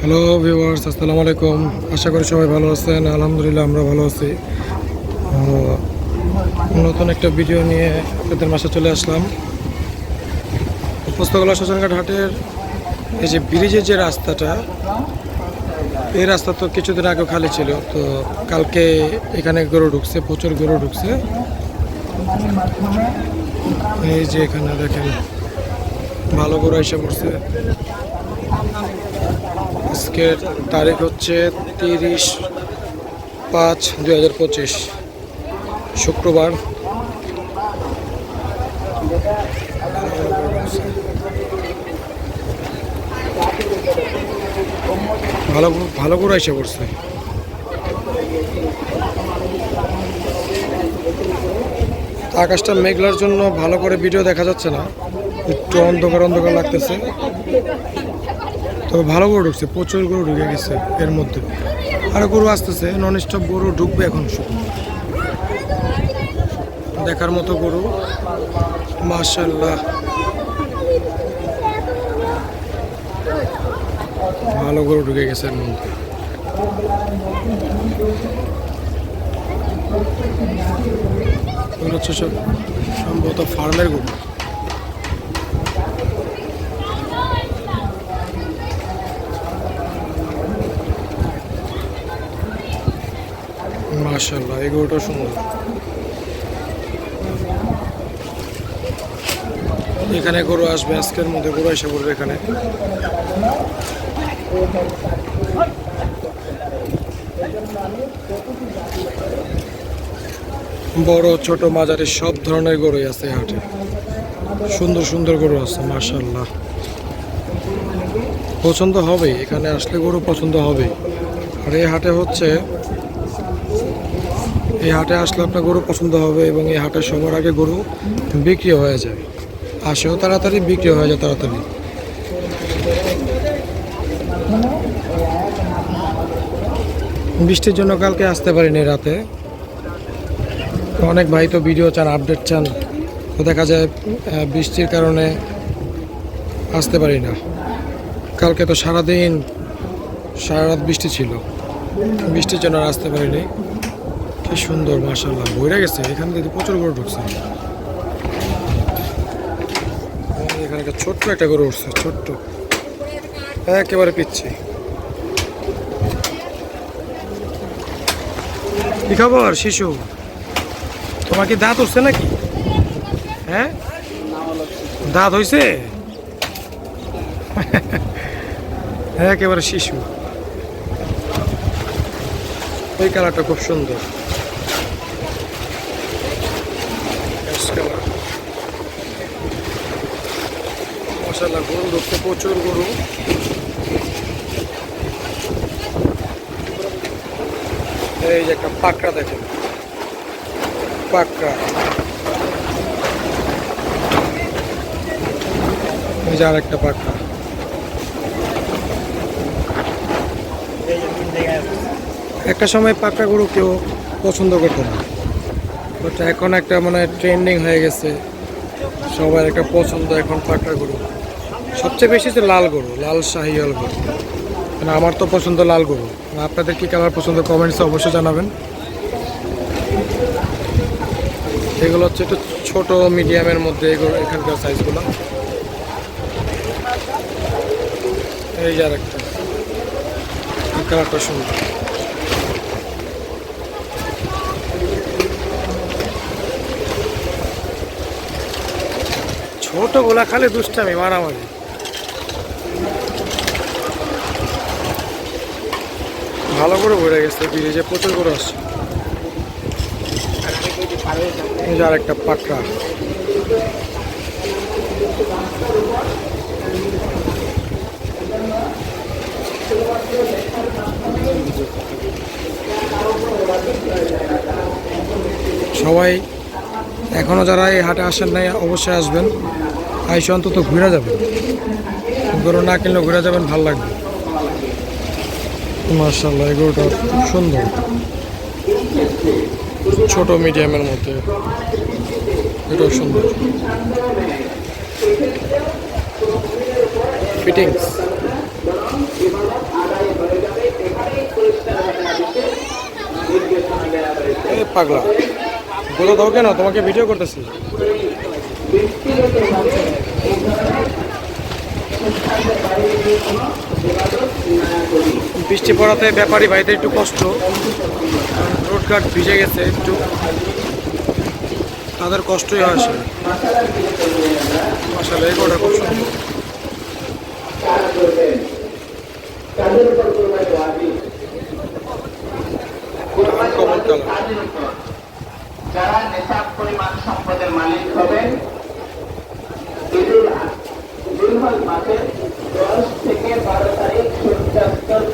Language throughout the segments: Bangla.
হ্যালো ভিউয়ার্স আসসালামু আলাইকুম। আশা করি সবাই ভালো আছেন। আলহামদুলিল্লাহ, আমরা ভালো আছি। নতুন একটা ভিডিও নিয়ে আপনাদের মাসে চলে আসলাম। পুস্তকলা শ্মশানঘাট হাটের এই যে ব্রিজের যে রাস্তাটা, এই রাস্তা তো কিছুদিন আগে খালি ছিল। তো, কালকে এখানে গরু ঢুকছে, প্রচুর গরু ঢুকছে। এই যে এখানে দেখেন, ভালো গরু এসে পড়ছে। আজকের তারিখ হচ্ছে তিরিশ পাঁচ দুই হাজার পঁচিশ, শুক্রবার। ভালো ভালো করে এসে পড়ছে। আকাশটা মেঘলার জন্য ভালো করে ভিডিও দেখা যাচ্ছে না। একটু অন্ধকার অন্ধকার লাগতেছে। তবে ভালো গরু ঢুকছে, প্রচুর গরু ঢুকে গেছে এর মধ্যে। আরও গরু আসতেছে নন স্টপ গরু ঢুকবে এখন দেখার মতো গরু মাশাল্লাহ ভালো গরু ঢুকে গেছে এর মধ্যে। সম্ভবত ফার্মের গরু। মাশাল্লাহ এই গরুটা সুন্দর এখানে গরু আসবে, আজকের মধ্যে গরু এসে পড়বে এখানে। বড়, ছোট, মাঝারি, সব ধরনের গরুই আছে হাটে। সুন্দর সুন্দর গরু আছে মাশাল্লাহ পছন্দ হবে এখানে আসলে গরু পছন্দ হবে আর এই হাটে হচ্ছে এই হাটে আসলে আপনার গরু পছন্দ হবে এবং এই হাটে সবার আগে গরু বিক্রি হয়ে যায় আসেও তাড়াতাড়ি বিক্রি হয়ে যায় তাড়াতাড়ি। বৃষ্টির জন্য কালকে আসতে পারিনি রাতে। অনেক ভাই তো ভিডিও চান, আপডেট চান। তো দেখা যায় বৃষ্টির কারণে আসতে পারি না। কালকে তো সারাদিন সারা রাত বৃষ্টি ছিল। বৃষ্টির জন্য আর আসতে পারিনি। কি সুন্দর মার্শাল্লাহ বইরা গেছে, এখান থেকে প্রচুর গরু ঢুকছে। এখানে ছোট্ট একটা গরু উঠছে, ছোট্ট। একেবারে পিচ্ছি। কি খবর, শিশু? তোমার কি দাঁত উঠছে নাকি? হ্যাঁ? দাঁত হইছে? একেবারে শিশু। এই কালারটা খুব সুন্দর। মাশাআল্লাহ, গরু ঢুকতে প্রচুর গরু। এই যে একটা পাকড়া দেখেন। পাকড়া। এই যে আর একটা পাকড়া। একটা সময় পাকড়া গরু কেউ পছন্দ করতো না। বাট এখন একটা মানে ট্রেন্ডিং হয়ে গেছে। সবার একটা পছন্দ এখন পাকড়া গরু। সবচেয়ে বেশি যে লাল গরু, লাল শাহিয়াল গরু। মানে আমার তো পছন্দ লাল গরু। আপনাদের কি কালার পছন্দ কমেন্টসে অবশ্যই জানাবেন। এগুলো হচ্ছে একটু ছোটো মিডিয়ামের মধ্যে এগুলো এখানকার সাইজগুলো এই যে আরেকটা। কালারটা সুন্দর। ছোটো ছোটগুলা খালি দুষ্টামি, মারামারি। ভালো করে ভরে গেছে ব্রিজে প্রচুর করে আসছে। এই যে আরেকটা সবাই এখনও যারা এই হাটে আসেন নাই, অবশ্যই আসবেন। আইসে অন্তত ঘুরে যাবেন। গরু না কিনলে ঘুরে যাবেন, ভালো লাগবে। মার্শাল্লাহ এগুলোটা খুব সুন্দর। ছোট, মিডিয়ামের মধ্যে। এটাও সুন্দর। ফিটিংস পাগলা। বলে দাও কেন? তোমাকে ভিডিও করতেছি। বৃষ্টি পড়াতে ব্যাপারী ভাইদের একটু কষ্ট। রোডঘাট ভিজে গেছে একটু। তাদের কষ্টই হয় আসলে। আসলে সুন্দর কমল কালার যারা নেশাব পরিমাণ সম্পদের মালিক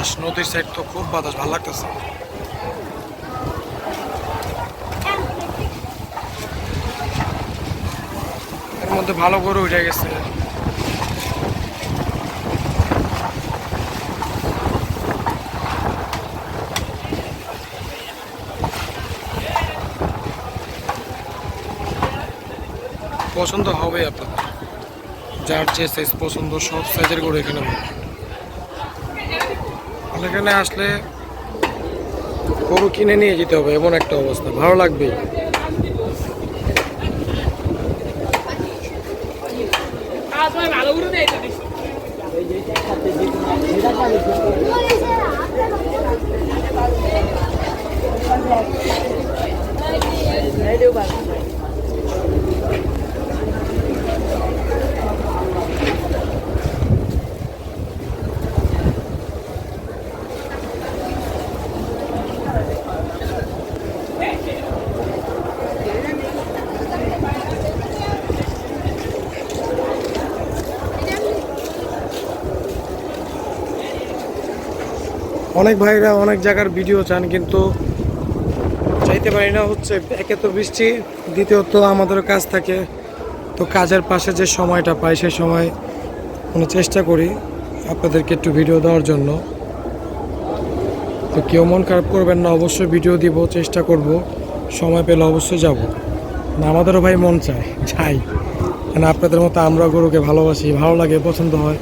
বাতাস, নদীর সাইড তো খুব বাতাস, ভালো লাগতেছে। এর মধ্যে ভালো করে উঠে গেছে। পছন্দ হবে আপনাদের। যার যে সাইজ পছন্দ, সব সাইজের গরু এখানে এখানে আসলে গরু কিনে নিয়ে যেতে হবে এমন একটা অবস্থা। ভালো লাগবে। অনেক ভাইরা অনেক জায়গার ভিডিও চান, কিন্তু চাইতে পারি না, হচ্ছে একে তো বৃষ্টি, দ্বিতীয়ত আমাদের কাজ থাকে, তো কাজের পাশে যে সময়টা পাই সেই সময় মানে চেষ্টা করি আপনাদেরকে একটু ভিডিও দেওয়ার জন্য। তো কেউ মন খারাপ করবেন না, অবশ্যই ভিডিও দিব, চেষ্টা করব, সময় পেলে অবশ্যই যাব। না, আমাদেরও ভাই মন চায়, যাই। মানে আপনাদের মতো আমরা গরুকে ভালোবাসি, ভালো লাগে, পছন্দ হয়।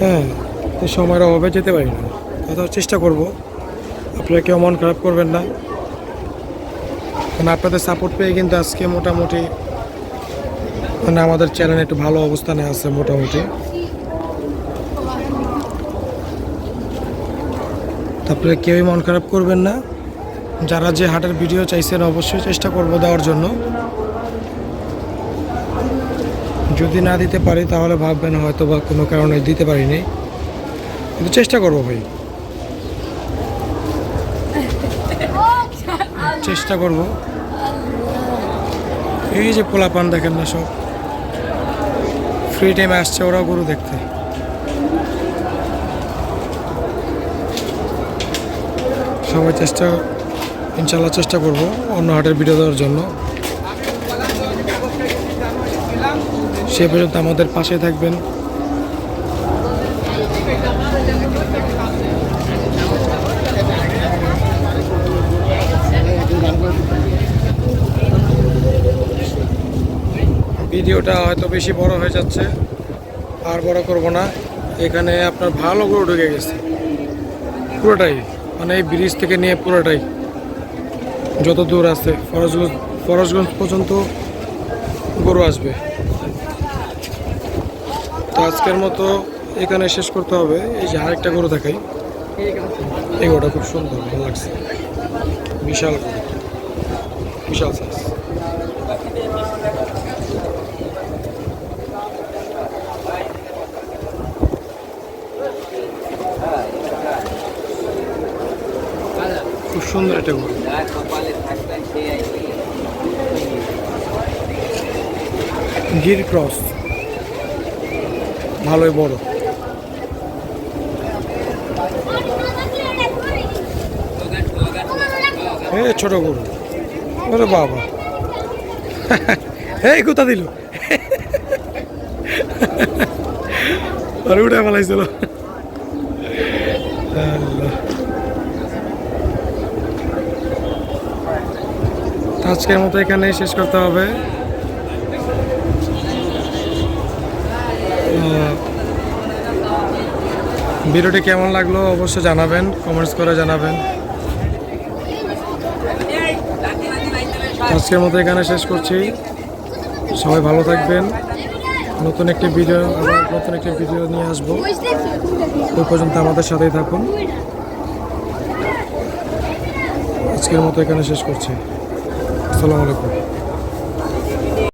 হ্যাঁ তো সময়ের অভাবে যেতে পারি না। কোথাও চেষ্টা করব। আপনারা কেউ মন খারাপ করবেন না। মানে আপনাদের সাপোর্ট পেয়ে কিন্তু আজকে মোটামুটি মানে আমাদের চ্যানেল একটু ভালো অবস্থানে আছে মোটামুটি। তারপরে কেউই মন খারাপ করবেন না। যারা যে হাটের ভিডিও চাইছেন অবশ্যই চেষ্টা করব দেওয়ার জন্য। যদি না দিতে পারি তাহলে ভাববেন হয়তো বা কোনো কারণে দিতে পারিনি। কিন্তু চেষ্টা করব ভাই। চেষ্টা করব। এই যে পোলাপান দেখেন না সব। ফ্রি টাইমে আসছে ওরা গরু দেখতে। সবাই চেষ্টা, ইনশাল্লাহ চেষ্টা করব অন্য হাটের ভিডিও দেওয়ার জন্য। সে পর্যন্ত আমাদের পাশে থাকবেন। ভিডিওটা হয়তো বেশি বড় হয়ে যাচ্ছে। আর বড় করব না। এখানে আপনার ভালো গরু ঢুকে গেছে। পুরোটাই। মানে এই ব্রিজ থেকে নিয়ে পুরোটাই। যত দূর আছে, ফরজগঞ্জ ফরজগঞ্জ পর্যন্ত গরু আসবে। তো আজকের মতো এখানে শেষ করতে হবে। এই যে আরেকটা গরু দেখাই। এই গরুটা খুব সুন্দর, ভালো লাগছে। বিশাল বিশাল সাইজ সুন্দর একটা গরু। গির ক্রস। ভালোই বড়। এ ছোট গরু। ওরে বাবা। এই কোথা দিল? আর উঠে ফেলাইছিল আল্লাহ। আজকের মতো এখানে শেষ করতে হবে। ভিডিওটি কেমন লাগল অবশ্যই জানাবেন কমেন্টস করে জানাবেন। আজকের মতো এখানে শেষ করছি। সবাই ভালো থাকবেন। নতুন একটি ভিডিও আবার নতুন একটি ভিডিও নিয়ে আসব। ওই পর্যন্ত আমাদের সাথেই থাকুন। আজকের মতো এখানে শেষ করছি। আসসালামু আলাইকুম।